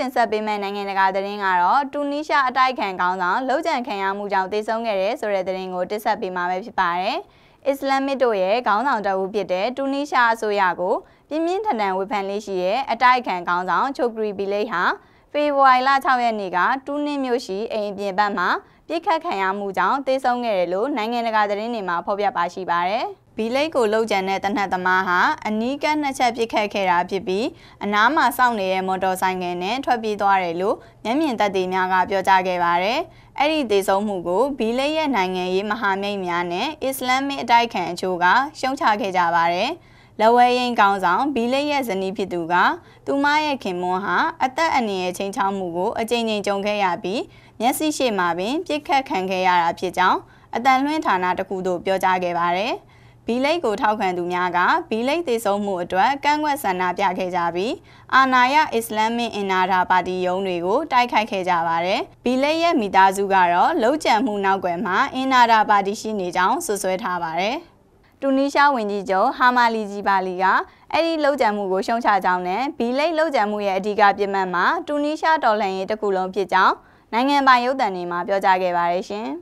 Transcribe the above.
တင်ဆက်ပေးမယ့်နိုင်ငံတကာသတင်းကတော့တူနီးရှားအတိုက်ခံခေါင်းဆောင်လှုပ်ကြံခံရမှုကြောင့်တေဆုံးခဲ့တဲ့ဆိုတဲ့သတင်းကိုတင်ဆက်ပေးမှာပဲဖြစ်ပါတယ်။အစ္စလာမစ်တို့ရဲ့ခေါင်းဆောင်တအုပ်ဖြစ်တဲ့တူနီးရှားအစိုးရကိုပြင်းပြင်းထန်ထန်ဝေဖန်လေးရှိတဲ့အတိုက်ခံခေါင်းဆောင်ချိုဂရီဘီလိတ်ဟာဖေဖော်ဝါရီလ6ရက်နေ့ကတူနစ်မြို့ရှိအိမ်ပြင်ဘက်မှာပြစ်ခတ်ခံရမှုကြောင့်တေဆုံးခဲ့တယ်လို့နိုင်ငံတကာသတင်းတွေမှာဖော်ပြပါရှိပါတယ်။ ဘီလိတ်ကိုလှုပ်ကြံတဲ့တနက်သမားဟာအနီးကပ်နှစ်ချက်ပြစ်ခတ်ခဲ့တာဖြစ်ပြီးအနားမှာစောင့်နေတဲ့မော်တော်ဆိုင်ငယ်နဲ့ထွက်ပြေးသွားတယ်လို့မျက်မြင်သက်သေများကပြောကြားခဲ့ပါတယ်။အဲ့ဒီသေဆုံးမှုကိုဘီလိတ်ရဲ့နိုင်ငံရေးမဟာမိတ်များနဲ့အစ္စလာမစ်အတိုက်ခံအချို့ကရှုံချခဲ့ကြပါတယ်။လဝဲရင်ကောင်းဆောင်ဘီလိတ်ရဲ့ဇနီးဖြစ်သူကသူမရဲ့ခင်မွန်းဟာအသက်အန္တရာယ်ချင်းချောင်းမှုကိုအကြိမ်ကြိမ်ကြုံခဲ့ရပြီးမျက်စိရှိမှပင်ပြစ်ခတ်ခံခဲ့ရတာဖြစ်ကြောင်းအတန်လွှင့်ဌာနတစ်ခုသို့ပြောကြားခဲ့ပါတယ်။ ဘီလိတ်ကိုထောက်ခံသူများကဘီလိတ်သေဆုံးမှုအတွက်ကန့်ကွက်ဆန္ဒပြခဲ့ကြပြီးအာနာယအစ္စလာမစ်အင်နာဒါပါတီရုံးတွေကိုတိုက်ခိုက်ခဲ့ကြပါတယ်။ဘီလိတ်ရဲ့မိသားစုကတော့လှုပ်ကြံမှုနောက်ွယ်မှာအင်နာဒါပါတီရှိနေကြောင်းဆွဆွဲထားပါတယ်။တူနီးရှားဝန်ကြီးချုပ်ဟာမာလီဂျီဘာလီကအဲ့ဒီလှုပ်ကြံမှုကိုရှုံချကြောင်းနဲ့ဘီလိတ်လှုပ်ကြံမှုရဲ့အဓိကပြစ်မှတ်မှာတူနီးရှားတော်လှန်ရေးတစ်ခုလုံးဖြစ်ကြောင်းနိုင်ငံပိုင်ရုပ်သံတွေမှာပြောကြားခဲ့ပါတယ်ရှင်။